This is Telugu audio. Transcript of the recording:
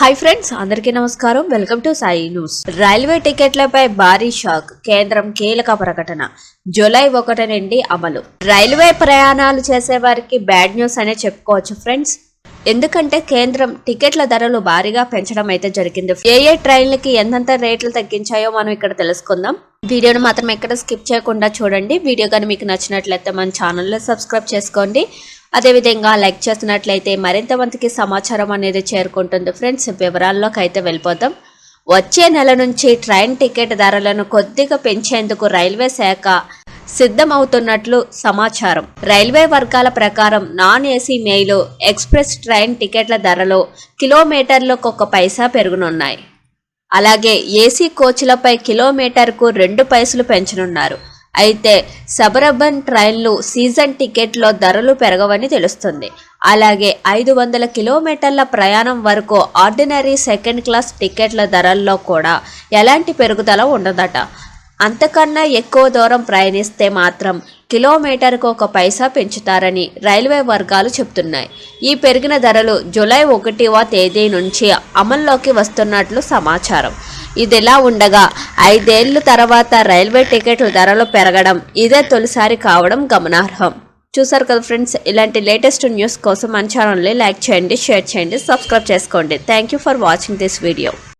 హాయ్ ఫ్రెండ్స్ అందరికీ నమస్కారం. Welcome to Sai news railway టికెట్లపై భారీ షాక్. కేంద్రం కీలక ప్రకటన. జూలై ఒకటి నుండి అమలు. రైల్వే ప్రయాణాలు చేసే వారికి బ్యాడ్ న్యూస్ అనే చెప్పుకోవచ్చు ఫ్రెండ్స్ ఎందుకంటే కేంద్రం టికెట్ల ధరలు భారీగా పెంచడం అయితే జరిగింది. ఏ ఏ ట్రైన్లకి ఎంతెంత రేట్లు తగ్గించాయో మనం ఇక్కడ తెలుసుకుందాం. వీడియోను మాత్రం ఎక్కడ స్కిప్ చేయకుండా చూడండి. వీడియో కానీ మీకు నచ్చినట్లయితే మన ఛానల్లో సబ్స్క్రైబ్ చేసుకోండి. అదేవిధంగా లైక్ చేస్తున్నట్లయితే మరింత మందికి సమాచారం అనేది చేరుకుంటుంది. ఫ్రెండ్స్ వివరాల్లోకి అయితే వెళ్ళిపోతాం వచ్చే నెల నుంచి ట్రైన్ టికెట్ ధరలను కొద్దిగా పెంచేందుకు రైల్వే శాఖ సిద్ధమవుతున్నట్లు సమాచారం. రైల్వే వర్గాల ప్రకారం non AC mail express train టికెట్ల ధరలో కిలోమీటర్లకు ఒక పైసా పెరుగునున్నాయి. అలాగే ఏసీ కోచ్లపై కిలోమీటర్కు రెండు పైసలు పెంచనున్నారు. అయితే సబరబన్ ట్రైన్లు సీజన్ టికెట్లో ధరలు పెరగవని తెలుస్తుంది. అలాగే ఐదు వందల కిలోమీటర్ల ప్రయాణం వరకు ఆర్డినరీ సెకండ్ క్లాస్ టికెట్ల ధరల్లో కూడా ఎలాంటి పెరుగుదల ఉండదట. అంతకన్నా ఎక్కువ దూరం ప్రయాణిస్తే మాత్రం కిలోమీటర్కు ఒక పైసా పెంచుతారని రైల్వే వర్గాలు చెప్తున్నాయి. ఈ పెరిగిన ధరలు జూలై ఒకటివ తేదీ నుంచి అమల్లోకి వస్తున్నట్లు సమాచారం. ఇదిలా ఉండగా? ఐదేళ్ళ తర్వాత రైల్వే టికెట్ల ధరలు పెరగడం ఇదే తొలిసారి కావడం గమనార్హం. చూసారు కదా ఫ్రెండ్స్ ఇలాంటి లేటెస్ట్ న్యూస్ కోసం మన ఛానల్ని లైక్ చేయండి షేర్ చేయండి సబ్స్క్రైబ్ చేసుకోండి. Thank you for watching this video.